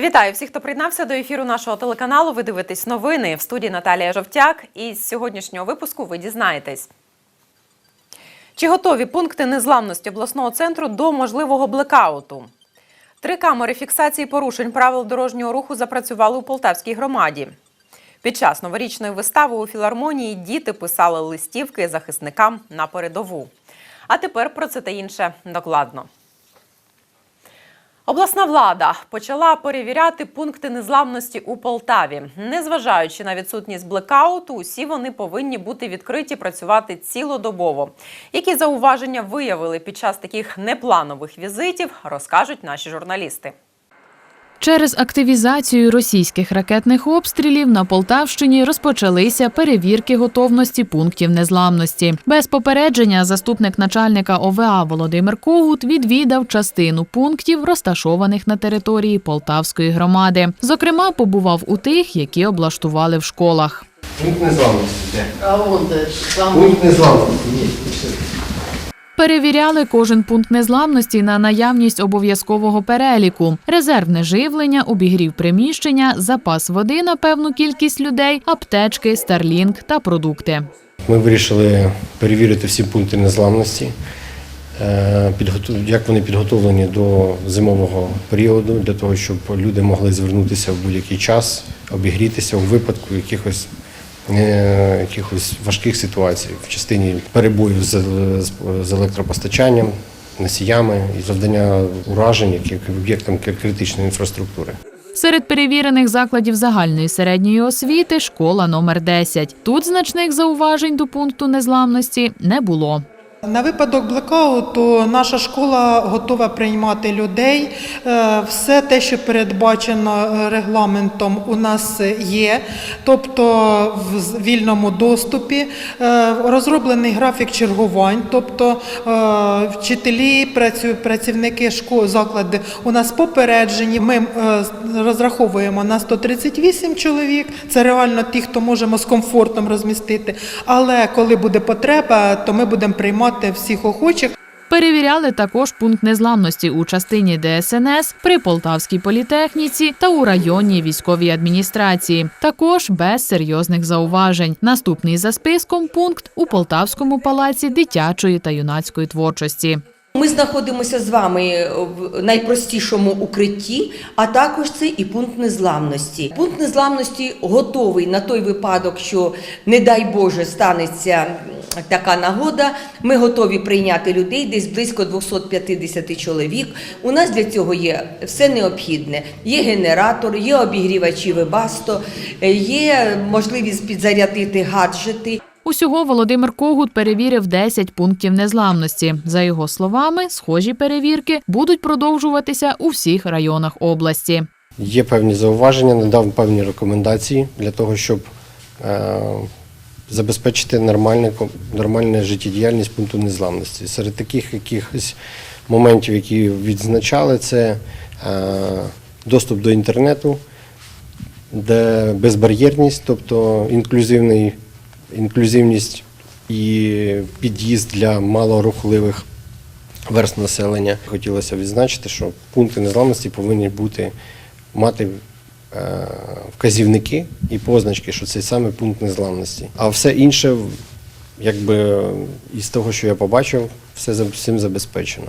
Вітаю всіх, хто приєднався до ефіру нашого телеканалу. Ви дивитесь новини в студії Наталія Жовтяк. І з сьогоднішнього випуску ви дізнаєтесь. Чи готові пункти незламності обласного центру до можливого блекауту? Три камери фіксації порушень правил дорожнього руху запрацювали у Полтавській громаді. Під час новорічної вистави у філармонії діти писали листівки захисникам на передову. А тепер про це та інше докладно. Обласна влада почала перевіряти пункти незламності у Полтаві. Незважаючи на відсутність блекауту, усі вони повинні бути відкриті працювати цілодобово. Які зауваження виявили під час таких непланових візитів, розкажуть наші журналісти. Через активізацію російських ракетних обстрілів на Полтавщині розпочалися перевірки готовності пунктів незламності. Без попередження заступник начальника ОВА Володимир Когут відвідав частину пунктів, розташованих на території Полтавської громади. Зокрема, побував у тих, які облаштували в школах. Пункт незламності. А вон де там Пункт незламності. Є. Перевіряли кожен пункт незламності на наявність обов'язкового переліку: резервне живлення, обігрів приміщення, запас води на певну кількість людей, аптечки, старлінг та продукти. Ми вирішили перевірити всі пункти незламності, е, як вони підготовлені до зимового періоду, для того, щоб люди могли звернутися в будь-який час, обігрітися у випадку якихось, якихось важких ситуацій в частині перебоїв з, з- з електропостачанням, носіями і завдання уражень як об'єктам критичної інфраструктури. Серед перевірених закладів загальної середньої освіти школа номер 10. Тут значних зауважень до пункту незламності не було. На випадок блекауту наша школа готова приймати людей. Е, Все те, що передбачено регламентом, у нас є, тобто в вільному доступі. Е, Розроблений графік чергувань, тобто е, вчителі, працівники школ, заклади у нас попереджені. Ми розраховуємо на 138 чоловік. Це реально ті, хто можемо з комфортом розмістити. Але коли буде потреба, то ми будемо приймати всіх охочих. Перевіряли також пункт незламності у частині ДСНС при Полтавській політехніці та у районній військовій адміністрації. Також без серйозних зауважень. Наступний за списком пункт у Полтавському палаці дитячої та юнацької творчості. ми знаходимося з вами в найпростішому укритті, а також це і пункт незламності. Пункт незламності готовий на той випадок, що не дай Боже станеться така нагода. Ми готові прийняти людей, десь близько 250 чоловік. У нас для цього є все необхідне. Є генератор, є обігрівачі Вебасто, є можливість підзарядити гаджети. Усього Володимир Когут перевірив 10 пунктів незламності. За його словами, схожі перевірки будуть продовжуватися у всіх районах області. Є певні зауваження, надав певні рекомендації для того, щоб е, забезпечити нормальне, ко- нормальну життєдіяльність пункту незламності. Серед таких якихось моментів, які відзначали, це е, доступ до інтернету, де безбар'єрність, тобто інклюзивний, інклюзивність і під'їзд для малорухливих верст населення. Хотілося відзначити, що пункти незламності повинні бути мати вказівники і позначки, що це саме пункт незламності. А все інше, якби із того, що я побачив, все всім забезпечено.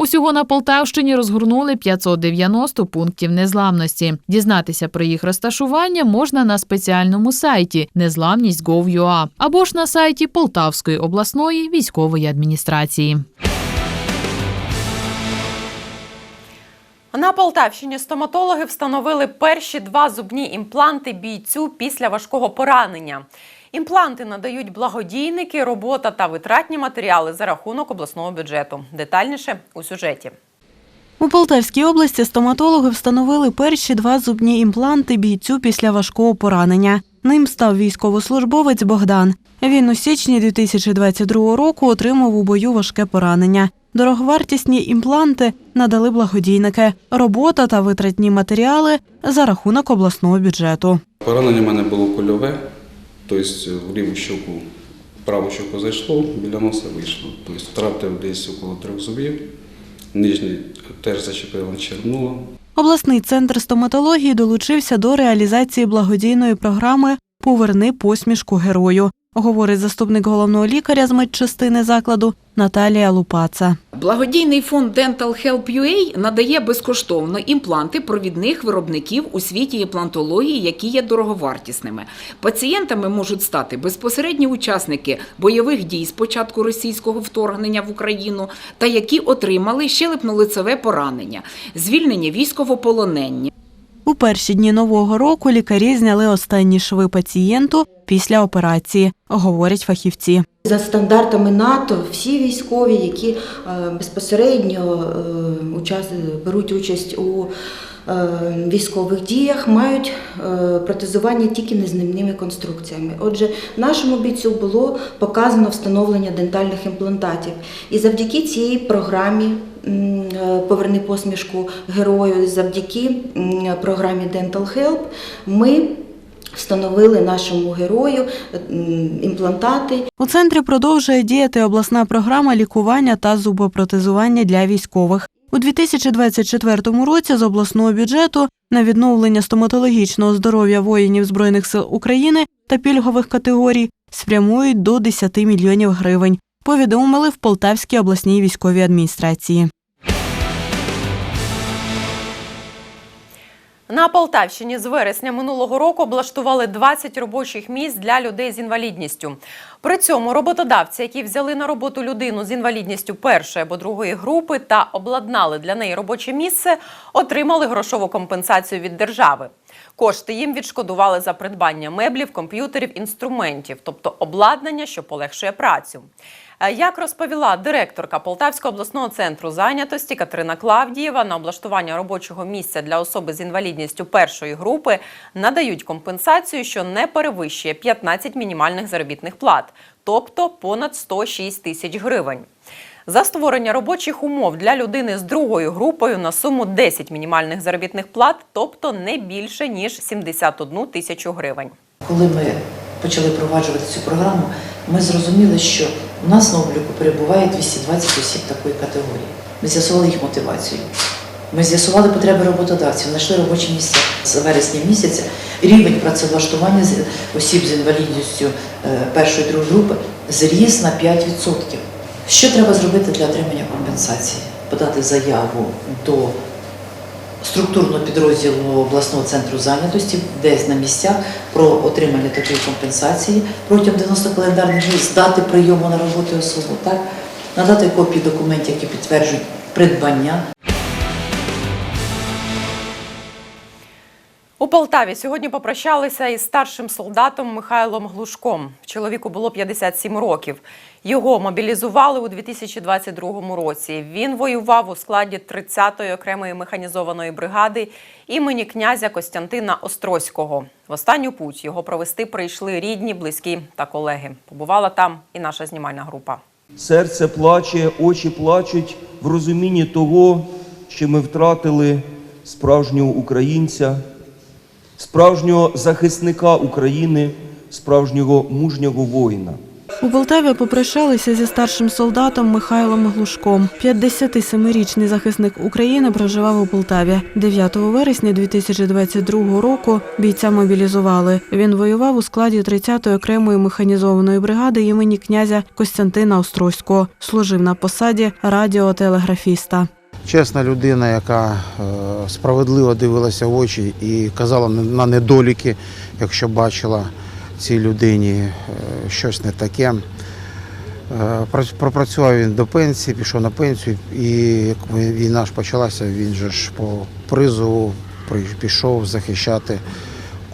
Усього на Полтавщині розгорнули 590 пунктів незламності. Дізнатися про їх розташування можна на спеціальному сайті незламність.gov.ua або ж на сайті Полтавської обласної військової адміністрації. На Полтавщині стоматологи встановили перші два зубні імпланти бійцю після важкого поранення. Імпланти надають благодійники, робота та витратні матеріали за рахунок обласного бюджету. Детальніше у сюжеті. У Полтавській області стоматологи встановили перші два зубні імпланти бійцю після важкого поранення. Ним став військовослужбовець Богдан. Він у січні 2022 року отримав у бою важке поранення. Дороговартісні імпланти надали благодійники, робота та витратні матеріали за рахунок обласного бюджету. Поранення в мене було кульове, тобто в ліву щоку, праву щоку зайшло, біля носа вийшло. Тобто втратив десь около трьох зубів, нижній теж зачепило, чернуло. Обласний центр стоматології долучився до реалізації благодійної програми Поверни посмішку герою, говорить заступник головного лікаря з медчастини закладу Наталія Лупаца. Благодійний фонд Dental Help UA надає безкоштовно імпланти провідних виробників у світі імплантології, які є дороговартісними. Пацієнтами можуть стати безпосередні учасники бойових дій з початку російського вторгнення в Україну та які отримали щелепно-лицеве поранення, звільнені військовополонені. У перші дні нового року лікарі зняли останні шви пацієнту після операції, говорять фахівці. За стандартами НАТО, всі військові, які е, безпосередньо е, беруть участь у військових діях, мають е, протезування тільки неземними конструкціями. Отже, нашому бійцю було показано встановлення дентальних імплантатів. І завдяки цій програмі е, Поверни посмішку герою, завдяки програмі Dental Help ми встановили нашому герою імплантати, У центрі продовжує діяти обласна програма лікування та зубопротезування для військових. У 2024 році з обласного бюджету на відновлення стоматологічного здоров'я воїнів Збройних сил України та пільгових категорій спрямують до 10 мільйонів гривень. Повідомили в Полтавській обласній військовій адміністрації. На Полтавщині з вересня минулого року облаштували 20 робочих місць для людей з інвалідністю. При цьому роботодавці, які взяли на роботу людину з інвалідністю першої або другої групи та обладнали для неї робоче місце, отримали грошову компенсацію від держави. Кошти їм відшкодували за придбання меблів, комп'ютерів, інструментів, тобто обладнання, що полегшує працю. Е, Як розповіла директорка Полтавського обласного центру зайнятості Катерина Клавдієва, на облаштування робочого місця для особи з інвалідністю першої групи надають компенсацію, що не перевищує 15 мінімальних заробітних плат, тобто понад 106 тисяч гривень. За створення робочих умов для людини з другою групою на суму 10 мінімальних заробітних плат, тобто не більше ніж 71 тисячу гривень. Коли ми почали впроваджувати цю програму, ми зрозуміли, що у нас на обліку перебуває 220 осіб такої категорії. Ми з'ясували їх мотивацію. Ми з'ясували потреби роботодавців, знайшли робочі місця з вересня місяця. Рівень працевлаштування осіб з інвалідністю е, першої другої групи зріс на 5%. Що треба зробити для отримання компенсації? Подати заяву до структурного підрозділу обласного центру зайнятості, десь на місцях про отримання такої компенсації протягом 90 календарних днів здати прийому на роботу особу, так? надати копії документів, які підтверджують придбання У Полтаві сьогодні попрощалися із старшим солдатом Михайлом Глушком. Чоловіку було 57 років. Його мобілізували у 2022 році. Він воював у складі 30-ї окремої механізованої бригади імені князя Костянтина Острозького. В останню путь його провести прийшли рідні, близькі та колеги. Побувала там і наша знімальна група. Серце плаче, очі плачуть в розумінні того, що ми втратили справжнього українця, справжнього захисника України, справжнього мужнього воїна. У Полтаві попрощалися зі старшим солдатом Михайлом Глушком. 57-річний захисник України проживав у Полтаві. 9 вересня 2022 року бійця мобілізували. Він воював у складі 30-ї окремої механізованої бригади імені князя Костянтина Острозького. Служив на посаді радіотелеграфіста. Чесна людина, яка е, справедливо дивилася в очі і казала на недоліки, якщо бачила цій людині е, щось не таке. Е, Пропрацював він до пенсії, пішов на пенсію, і як війна ж почалася, він же ж по призову при- пішов захищати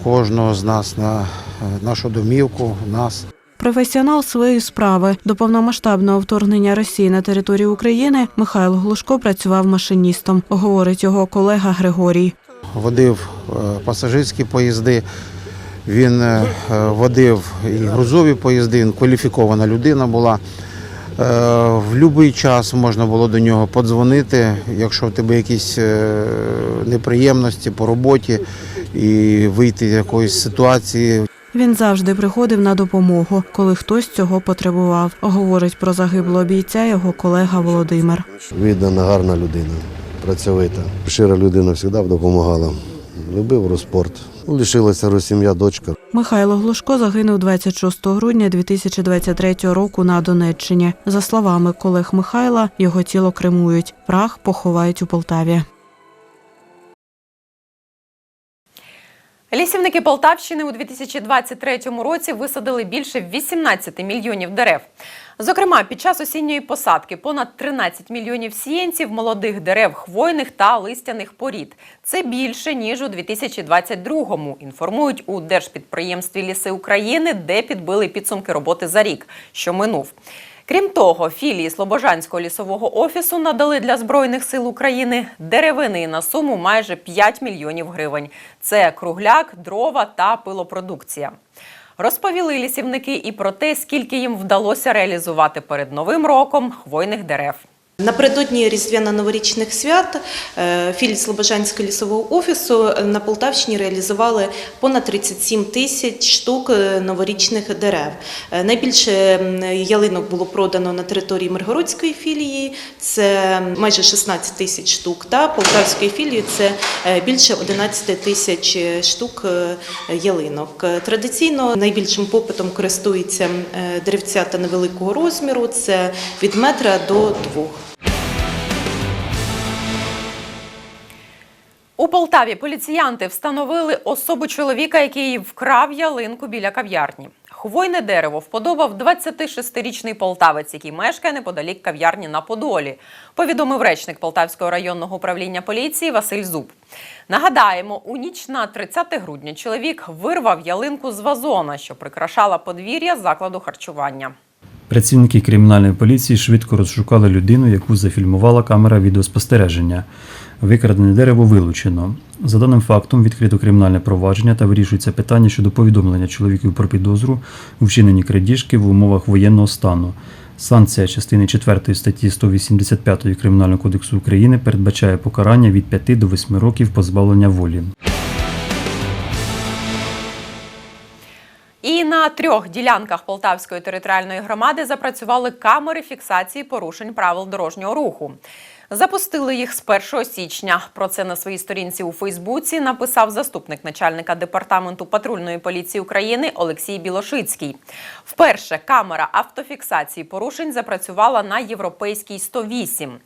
кожного з нас на нашу домівку, нас. Професіонал своєї справи до повномасштабного вторгнення Росії на територію України Михайло Глушко працював машиністом, говорить його колега Григорій. водив е, пасажирські поїзди, він е, е, водив і грузові поїзди, він кваліфікована людина була. В будь-який час можна було до нього подзвонити, якщо в тебе якісь неприємності по роботі і вийти з якоїсь ситуації. Він завжди приходив на допомогу, коли хтось цього потребував. Говорить про загиблого бійця його колега Володимир. Віддана гарна людина. працьовита. Щира людина завжди допомагала. Любив розспорт. Лишилася сім'я, дочка. Михайло Глушко загинув 26 грудня 2023 року на Донеччині. За словами колег Михайла, його тіло кремують. Прах поховають у Полтаві. Лісівники Полтавщини у 2023 році висадили більше 18 мільйонів дерев. Зокрема, під час осінньої посадки понад 13 мільйонів сіянців молодих дерев хвойних та листяних порід. Це більше ніж у 2022-му, інформують у Держпідприємстві Ліси України, де підбили підсумки роботи за рік, що минув. Крім того, філії Слобожанського лісового офісу надали для Збройних сил України деревини на суму майже 5 мільйонів гривень. Це кругляк, дрова та пилопродукція. Розповіли лісівники і про те, скільки їм вдалося реалізувати перед новим роком хвойних дерев. Напередодні різдвяно-новорічних свят е, філії Слобожанського лісового офісу на Полтавщині реалізували понад 37 тисяч штук е, новорічних дерев. Е, Найбільше ялинок було продано на території Миргородської філії, це майже 16 тисяч штук, та Полтавської філії це більше 11 тисяч штук ялинок. Традиційно найбільшим попитом користуються е, деревцята невеликого розміру, це від метра до двох. У Полтаві поліціянти встановили особу чоловіка, який вкрав ялинку біля кав'ярні. Хвойне дерево вподобав 26-річний полтавець, який мешкає неподалік кав'ярні на Подолі, повідомив речник Полтавського районного управління поліції Василь Зуб. Нагадаємо, у ніч на 30 грудня чоловік вирвав ялинку з вазона, що прикрашала подвір'я закладу харчування. Працівники кримінальної поліції швидко розшукали людину, яку зафільмувала камера відеоспостереження. Викрадене дерево вилучено. За даним фактом відкрито кримінальне провадження та вирішується питання щодо повідомлення чоловіків про підозру у вчиненні крадіжки в умовах воєнного стану. Санкція частини 4 статті 185 Кримінального кодексу України передбачає покарання від 5 до 8 років позбавлення волі. І на трьох ділянках Полтавської територіальної громади запрацювали камери фіксації порушень правил дорожнього руху. Запустили їх з 1 січня. Про це на своїй сторінці у Фейсбуці написав заступник начальника департаменту патрульної поліції України Олексій Білошицький. Вперше камера автофіксації порушень запрацювала на європейській 108.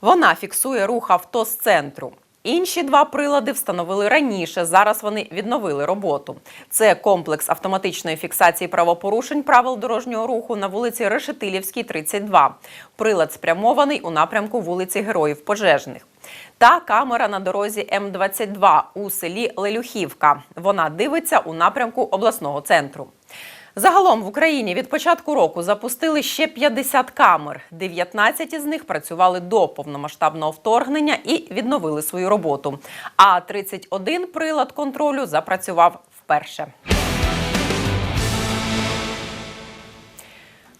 Вона фіксує рух авто з центру. Інші два прилади встановили раніше. Зараз вони відновили роботу. Це комплекс автоматичної фіксації правопорушень правил дорожнього руху на вулиці Решетилівській, 32. Прилад спрямований у напрямку вулиці Героїв Пожежних. Та камера на дорозі М22 у селі Лелюхівка. Вона дивиться у напрямку обласного центру. Загалом в Україні від початку року запустили ще 50 камер. 19 із них працювали до повномасштабного вторгнення і відновили свою роботу. А 31 прилад контролю запрацював вперше.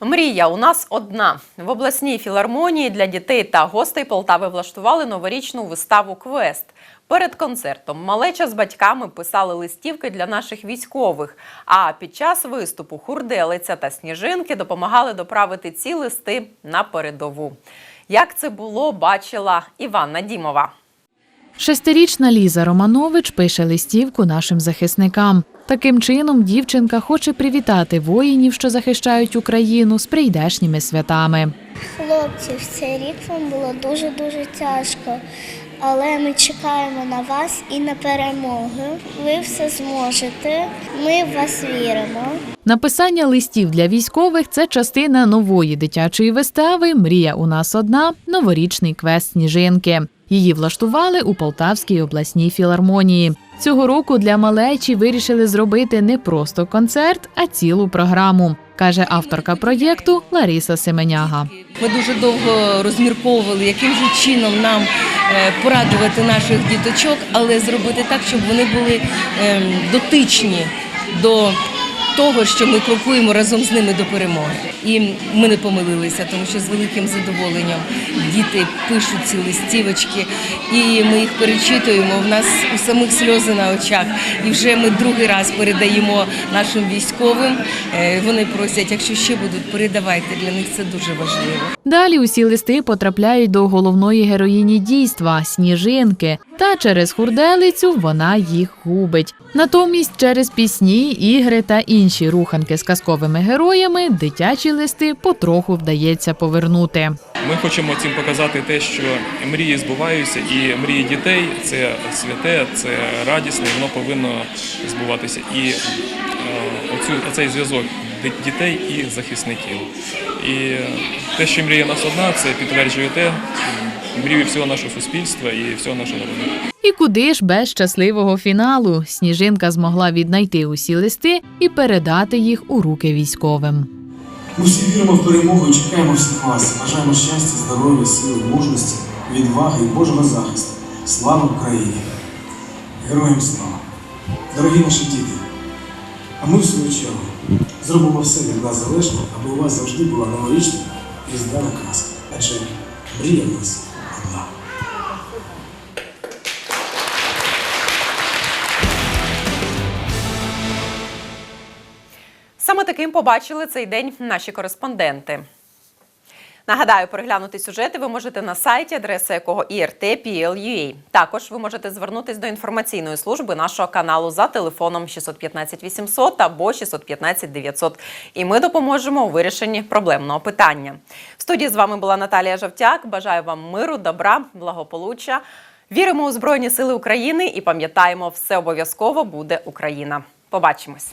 Мрія у нас одна в обласній філармонії для дітей та гостей Полтави влаштували новорічну виставу Квест. Перед концертом малеча з батьками писали листівки для наших військових. А під час виступу хурделиця та сніжинки допомагали доправити ці листи на передову. Як це було, бачила Іванна Дімова. Шестирічна Ліза Романович пише листівку нашим захисникам. Таким чином, дівчинка хоче привітати воїнів, що захищають Україну з прийдешніми святами. Хлопці, в цей рік вам було дуже дуже тяжко, але ми чекаємо на вас і на перемогу. Ви все зможете. Ми в вас віримо. Написання листів для військових це частина нової дитячої вистави Мрія у нас одна новорічний квест сніжинки. Її влаштували у Полтавській обласній філармонії. Цього року для малечі вирішили зробити не просто концерт, а цілу програму, каже авторка проєкту Лариса Семеняга. Ми дуже довго розмірковували, яким же чином нам е, порадувати наших діточок, але зробити так, щоб вони були ем, дотичні до того, що ми крокуємо разом з ними до перемоги. І ми не помилилися, тому що з великим задоволенням діти пишуть ці листівочки, і ми їх перечитуємо. В нас у самих сльози на очах. І вже ми другий раз передаємо нашим військовим. Е, Вони просять, якщо ще будуть, передавайте. Для них це дуже важливо. Далі усі листи потрапляють до головної героїні дійства сніжинки, та через хурделицю вона їх губить. Натомість через пісні, ігри та інші руханки з казковими героями дитячі листи потроху вдається повернути. Ми хочемо цим показати те, що мрії збуваються, і мрії дітей це святе, це радісне, воно повинно збуватися. І е, оцю, оцей зв'язок дітей і захисників. І те, що мрія нас одна, це підтверджує те, м, мрію всього нашого суспільства і всього нашого народу. І куди ж без щасливого фіналу сніжинка змогла віднайти усі листи і передати їх у руки військовим. Ми всі віримо в перемогу і чекаємо всіх вас. Бажаємо щастя, здоров'я, сили, мужності, відваги і Божого захисту. Слава Україні! Героям слава! Дорогі наші діти! А ми, в свою чергу, зробимо все від нас залежно, аби у вас завжди була новорічна і здана казка. Адже мрія в нас. Саме таким побачили цей день наші кореспонденти. Нагадаю, переглянути сюжети ви можете на сайті, адреса якого IRT.PL.UA. Також ви можете звернутись до інформаційної служби нашого каналу за телефоном 615 800 або 615 900. І ми допоможемо у вирішенні проблемного питання. В студії з вами була Наталія Жовтяк. Бажаю вам миру, добра, благополуччя. Віримо у Збройні Сили України і пам'ятаємо, все обов'язково буде Україна. Побачимось.